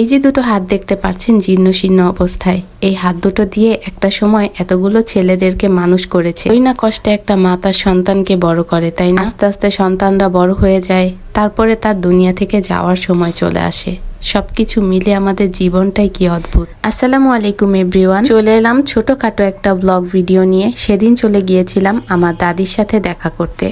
এই যে দুটো হাত দেখতে পাচ্ছেন জীর্ণ শীর্ণ অবস্থায়, এই হাত দুটো দিয়ে একটা সময় এতগুলো ছেলেদেরকে মানুষ করেছে। ওই না কষ্টে একটা মা তার সন্তানকে বড় করে, তাই না? আস্তে আস্তে সন্তানরা বড় হয়ে যায়, তারপরে তার দুনিয়া থেকে যাওয়ার সময় চলে আসে। সবকিছু মিলে আমাদের জীবনটাই কি অদ্ভুত। আসসালামু আলাইকুম এভরিওয়ান। চলে এলাম ছোটখাটো একটা ব্লগ ভিডিও নিয়ে। সেদিন চলে গিয়েছিলাম আমার দাদির সাথে দেখা করতে।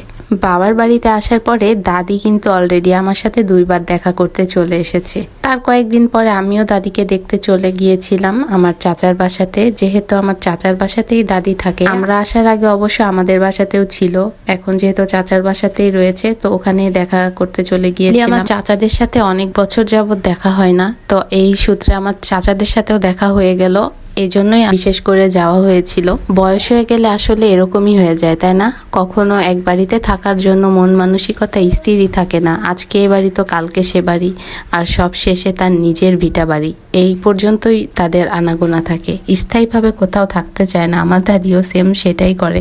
বাবার বাড়িতে আসার পরে দাদি কিন্তু অলরেডি আমার সাথে দুইবার দেখা করতে চলে এসেছে। তার কয়েকদিন পরে আমিও দাদিকে দেখতে চলে গিয়েছিলাম আমার চাচার বাসাতে। যেহেতু আমার চাচার বাসাতেই দাদি থাকে, আমরা আসার আগে অবশ্য আমাদের বাসাতেও ছিল। এখন যেহেতু চাচার বাসাতেই রয়েছে, তো ওখানে দেখা করতে চলে গিয়েছিলাম। আমার চাচাদের সাথে অনেক বছর যাবত দেখা হয় না, তো এই সূত্রে আমার চাচাদের সাথেও দেখা হয়ে গেল। এই জন্যই বিশেষ করে যাওয়া হয়েছিল। বয়স হয়ে গেলে আসলে এরকমই হয়ে যায়, তাই না? কখনো এক বাড়িতে থাকার জন্য মন মানসিকতা স্থিরই থাকে না। আজকে এ বাড়ি তো কালকে সে বাড়ি, আর সব শেষে তার নিজের ভিটা বাড়ি। এই পর্যন্তই তাদের আনাগোনা থাকে। স্থায়ীভাবে কোথাও থাকতে চায় না। আমার দাদিও সেম সেটাই করে।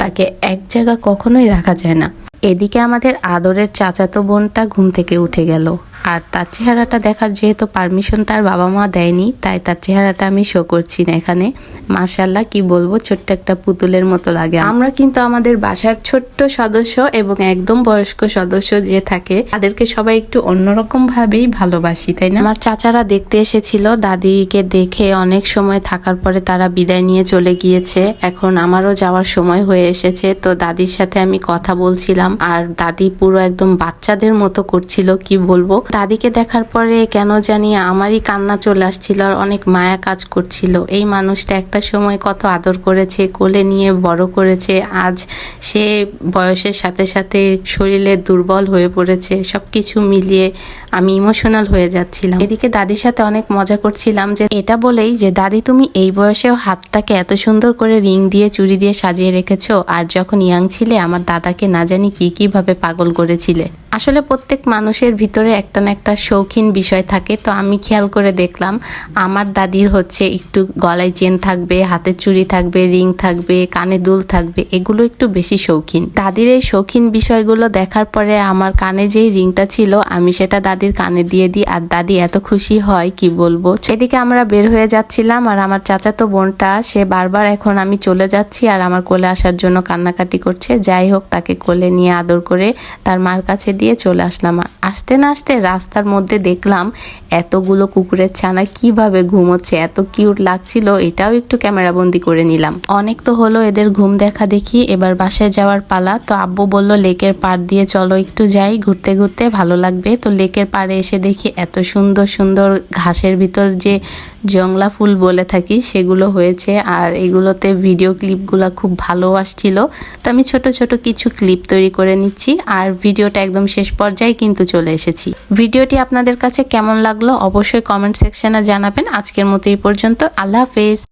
তাকে এক জায়গা কখনোই রাখা যায় না। এদিকে আমাদের আদরের চাচাতো বোনটা ঘুম থেকে উঠে গেল। আর তার চেহারাটা দেখার যেহেতু পারমিশন তার বাবা মা দেয়নি, তাই তার চেহারাটা আমি শো করছি না এখানে। মাশাল্লাহ কি বলব, ছোট্ট একটা পুতুলের মতো লাগে। আমরা কিন্তু আমাদের বাসার ছোট্ট সদস্য এবং একদম বয়স্ক সদস্য যে থাকে, তাদেরকে সবাই একটু অন্যরকম ভাবেই ভালোবাসি, তাই না? আমার চাচারা দেখতে এসেছিল, দাদিকে দেখে অনেক সময় থাকার পরে তারা বিদায় নিয়ে চলে গিয়েছে। এখন আমারও যাওয়ার সময় হয়ে এসেছে, তো দাদির সাথে আমি কথা বলছিলাম, আর দাদি পুরো একদম বাচ্চাদের মতো করছিল, কি বলব? দাদিকে দেখার পরে কেন জানি আমারই কান্না চলে আসছিল আর অনেক মায়া কাজ করছিল। এই মানুষটা একটা সময় কত আদর করেছে, কোলে নিয়ে বড় করেছে, আজ সে বয়সের সাথে সাথে শরীরে দুর্বল হয়ে পড়েছে, সবকিছু মিলিয়ে আমি ইমোশনাল হয়ে যাচ্ছিলাম। এদিকে দাদির সাথে অনেক মজা করছিলাম যে এটা বলেই যে, দাদি, তুমি এই বয়সেও হাতটাকে এত সুন্দর করে রিং দিয়ে, চুড়ি দিয়ে সাজিয়ে রেখেছো আর যখন ইয়াং ছিলে, আমার দাদাকে না জানি কি কীভাবে পাগল করেছিলে। আসলে প্রত্যেক মানুষের ভিতরে একটা একটা শৌখিন বিষয় থাকে, তো আমি খেয়াল করে দেখলাম আমার দাদির হচ্ছে একটু গলায় চেন থাকবে, হাতে চুড়ি থাকবে, রিং থাকবে, কানে দুল থাকবে, এগুলো একটু বেশি শৌখিন। দাদির এই শৌখিন বিষয়গুলো দেখার পরে আমার কানে যেই রিংটা ছিল, আমি সেটা দাদির কানে দিয়ে দিই, আর দাদি এত খুশি হয়, কি বলব? সেদিকে আমরা বের হয়ে যাচ্ছিলাম, আর আমার চাচাতো বোনটা, সে বারবার এখন আমি চলে যাচ্ছি, আর আমার কোলে আসার জন্য কান্নাকাটি করছে। যাই হোক, তাকে কোলে নিয়ে আদর করে তার মার কাছে দিয়ে চলে আসলাম। আসতে না আসতে রাস্তার মধ্যে দেখলাম এতগুলো কুকুরের ছানা কীভাবে ঘুমোচ্ছে, এত কিউট লাগছিল, এটাও একটু ক্যামেরা বন্দি করে নিলাম। অনেক তো হলো এদের ঘুম দেখা দেখি, এবার বাসায় যাওয়ার পালা। তো আব্বু বলল, লেকের পাড় দিয়ে চলো একটু যাই, ঘুরতে ঘুরতে ভালো লাগবে। তো লেকের পাড়ে এসে দেখি এত সুন্দর সুন্দর ঘাসের ভিতর যে জংলা ফুল বলে থাকি, সেগুলো হয়েছে। আর এগুলোতে ভিডিও ক্লিপগুলো খুব ভালো আসছিল। তো আমি ছোট ছোট কিছু ক্লিপ তৈরি করে নিচ্ছি। আর ভিডিওটা একদম শেষ পর্যায়ে কিন্তু চলে এসেছি। ভিডিওটি আপনাদের কাছে কেমন লাগল অবশ্যই কমেন্ট সেকশনে জানাবেন। আজকের মতো এই পর্যন্ত। আল্লাহ হাফেজ।